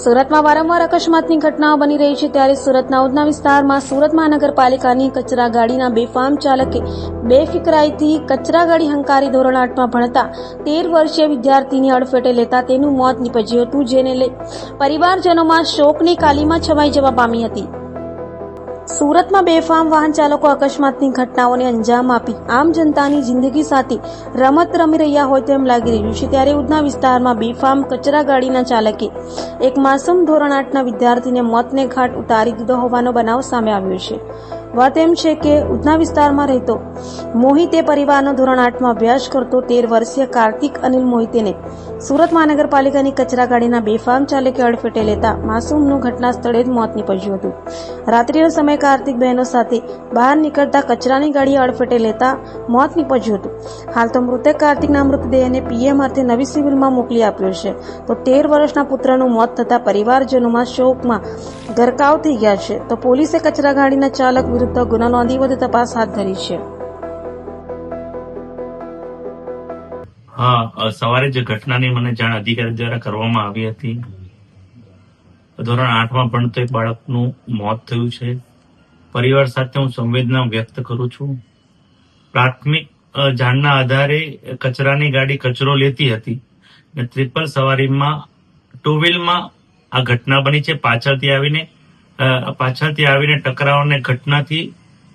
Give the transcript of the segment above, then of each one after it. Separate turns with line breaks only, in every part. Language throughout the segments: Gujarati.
સુરતમાં વારંવાર અકસ્માતની ઘટનાઓ બની રહી છે ત્યારે સુરતના ઉધના વિસ્તારમાં સુરત મહાનગરપાલિકાની કચરા ગાડીના બેફામ ચાલકે બેફિકરાઈથી કચરા ગાડી હંકારી ધોરણ આઠમાં ભણતા તેર વર્ષીય વિદ્યાર્થીની અડફેટે લેતા તેનું મોત નીપજ્યું હતું, જેને લઈ પરિવારજનોમાં શોકની કાલીમાં છવાઈ જવા પામી હતી. સુરતમાં બેફામ વાહન ચાલકો અકસ્માતની ઘટનાઓને અંજામ આપી. આમ જનતાની જિંદગી સાથે રમત રમી રહ્યા હોય તેમ લાગી રહ્યું છે. ત્યારે ઉધના વિસ્તારમાં બેફામ કચરા ગાડીના ચાલકે એક માસમ ધોરણ આઠના વિદ્યાર્થીને મોતને ઘાટ ઉતારી દીધો હોવાનો બનાવ સામે આવ્યો છે. વાત એમ છે કે ઉધના વિસ્તારમાં રહેતો મોહિતે પરિવારનો ધોરણ આઠમાં અભ્યાસ કરતો તેર વર્ષીય કાર્તિક અનિલ મોહિતેને સુરત મહાનગરપાલિકાની કચરા ગાડીના બેફામ ચાલકે અડફેટે લેતા માસૂમનું ઘટના સ્થળે જ મોત નીપજ્યું હતું. રાત્રિનો સમય કાર્તિક બહેનો સાથે બહાર નીકળતા કચરાની ગાડીએ અડફેટે લેતા મોત નીપજ્યું હતું. હાલ તો મૃતક કાર્તિકના મૃતદેહને પીએમ અર્થે નવી સિવિલમાં મોકલી આપ્યો છે. તો તેર વર્ષના પુત્રનું મોત થતાં પરિવારજનોમાં શોકમાં ગરકાવ થઈ ગયા છે. તો પોલીસે કચરા ગાડીના ચાલક વિરુદ્ધ ગુનો નોંધી વધુ તપાસ હાથ ધરી છે.
હા, સવારે જે ઘટનાની મને જાણ અધિકારી દ્વારા કરવામાં આવી હતી. ધોરણ આઠમાં ભણતો એક બાળકનું મોત થયું છે. પરિવાર સાથે હું સંવેદના વ્યક્ત કરું છું. પ્રાથમિક જાણના આધારે કચરાની ગાડી કચરો લેતી હતી ને ત્રિપલ સવારીમાં ટુ વ્હીલમાં આ ઘટના બની છે. પાછળથી આવીને પાછળથી આવીને ટકરાવને ઘટનાથી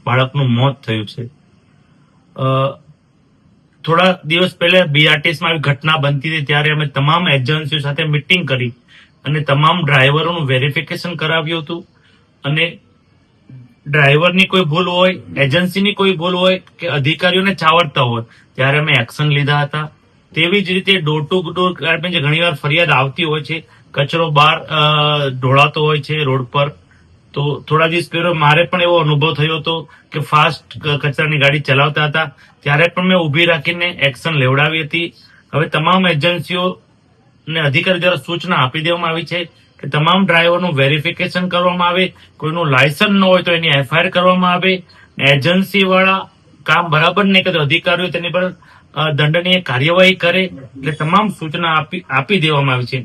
બાળકનું મોત થયું છે. થોડા દિવસ પહેલા બીઆરટીએસમાં આવી ઘટના બનતી હતી, ત્યારે અમે તમામ એજન્સીઓ સાથે મિટિંગ કરી અને તમામ ડ્રાઈવરોનું વેરિફિકેશન કરાવ્યું હતું. અને ડ્રાઈવરની કોઈ ભૂલ હોય એજન્સીની કોઈ ભૂલ હોય કે અધિકારીઓને ચાવડતા હોય, ત્યારે અમે એક્શન લીધા હતા. તેવી જ રીતે ડોર ટુ ડોર ઘણી ઘણીવાર ફરિયાદ આવતી હોય છે, કચરો બહાર ઢોળાતો હોય છે રોડ પર તો થોડા દિવસ પહેલો મારે પણ એવો અનુભવ થયો હતો કે ફાસ્ટ કચરાની ગાડી ચલાવતા હતા. ત્યારે પણ મેં ઊભી રાખીને એક્શન લેવડાવી હતી. હવે તમામ એજન્સીઓ ને અધિકારી દ્વારા સૂચના આપી દેવામાં આવી છે કે તમામ ડ્રાઈવરનું વેરિફિકેશન કરવામાં આવે, કોઈનું લાયસન્સ ન હોય તો એની એફઆઈઆર કરવામાં આવે. એજન્સી વાળા કામ બરાબર નહીં કરે, અધિકારીઓ તેની પર દંડનીય કાર્યવાહી કરે એટલે તમામ સૂચના આપી આપી દેવામાં આવી છે.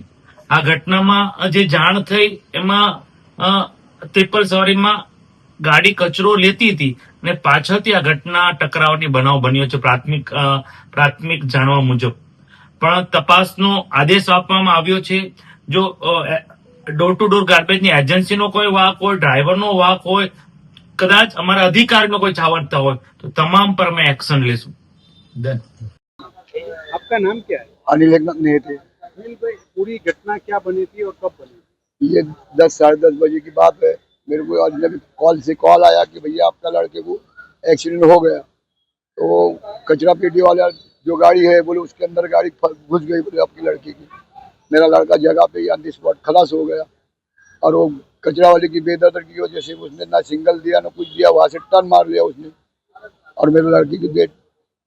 આ ઘટનામાં જે જાણ થઈ એમાં ટ્રિપલ સવારીમાં ગાડી કચરો લેતી હતી અને પાછળથી આ ઘટના ટકરાવની બનાવ બન્યો છે પ્રાથમિક અ, પ્રાથમિક જાણવા મુજબ પણ તપાસનો આદેશ આપવામાં આવ્યો છે જો ડોર ટુ ડોર ગાર્બેજની એજન્સીનો કોઈ વાક હોય ડ્રાઈવરનો વાક હોય કદાચ અમારા અધિકારીનો કોઈ છાવરતા હોય તો તમામ પર અમે એક્શન લેશું
आपका नाम क्या है
अनिल एकनाथ नहीं थे
अनिल भाई पूरी घटना क्या बनी थी और कब बनी
ये दस साढ़े दस बजे की बात है। मेरे को आज अभी कॉल से कॉल आया कि भैया आपका लड़के को एक्सीडेंट हो गया। तो कचरा पेटी वाला जो गाड़ी है बोले उसके अंदर गाड़ी घुस गई बोले आपकी लड़की की। मेरा लड़का जगह पे ऑन दी स्पॉट खलास हो गया और वो कचरा वाले की बेदर्दी की वजह से उसने ना सिंगल दिया ना कुछ दिया वहाँ से टर्न मार लिया उसने। और मेरे लड़की की बेट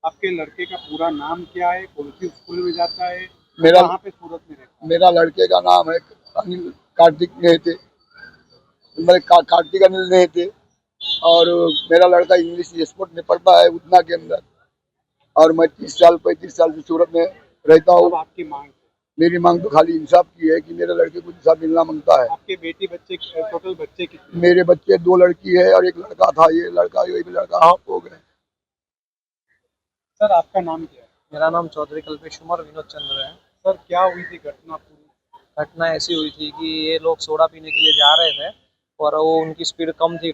आपके लड़के का पूरा नाम क्या है? कौन सी स्कूल में जाता है?
मेरा-
पे सूरत में रहता
मेरा लड़के का नाम है अनिल कार्तिक नेहते मेरे का, कार्तिक अनिल नेहते और मेरा लड़का इंग्लिश स्पोर्ट में पढ़ता है उतना के अंदर। और मैं तीस साल पैंतीस साल से सूरत में रहता
हूँ। आपकी मांग
मेरी मांग तो खाली इंसाफ की है कि मेरे लड़के को इंसाफ मिलना माँगता है।
आपके बेटी बच्चे टोटल बच्चे कितने
मेरे बच्चे दो लड़की है और एक लड़का था ये लड़का ये भी लड़का हाफ़ हो गए
सर आपका नाम क्या है?
मेरा नाम चौधरी कल्पेश कुमार विनोद चंद्र है।
सर क्या हुई थी घटना पूरी?
घटना ऐसी हुई थी कि ये लोग सोडा पीने के लिए जा रहे थे और वो उनकी स्पीड कम थी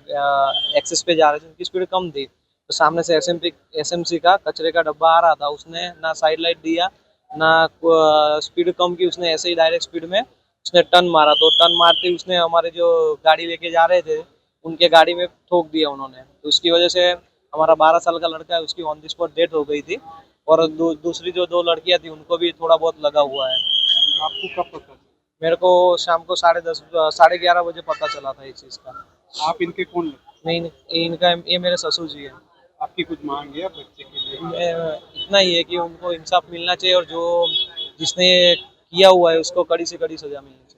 एक्सेस पे जा रहे थे उनकी स्पीड कम थी। तो सामने से एस एम का कचरे का डब्बा आ रहा था उसने ना साइड लाइट दिया ना स्पीड कम की उसने ऐसे ही डायरेक्ट स्पीड में उसने टर्न मारा। तो टर्न मारते ही उसने हमारे जो गाड़ी लेके जा रहे थे उनके गाड़ी में ठोक दिया उन्होंने। तो उसकी वजह से हमारा बारह साल का लड़का है उसकी ऑन द स्पॉट डेथ हो गई थी। और दू, दूसरी जो दो लड़कियाँ थी उनको भी थोड़ा बहुत लगा हुआ है।
आपको कब पता?
मेरे को शाम को साढ़े दस साढ़े ग्यारह बजे पता चला था इस चीज़ का।
आप इनके कौन
नहीं नहीं, इनका ये मेरे ससुर जी है।
आपकी कुछ मांग है बच्चे के लिए?
इतना ही है कि उनको इंसाफ मिलना चाहिए और जो जिसने किया हुआ है उसको कड़ी से कड़ी सजा मिलनी चाहिए।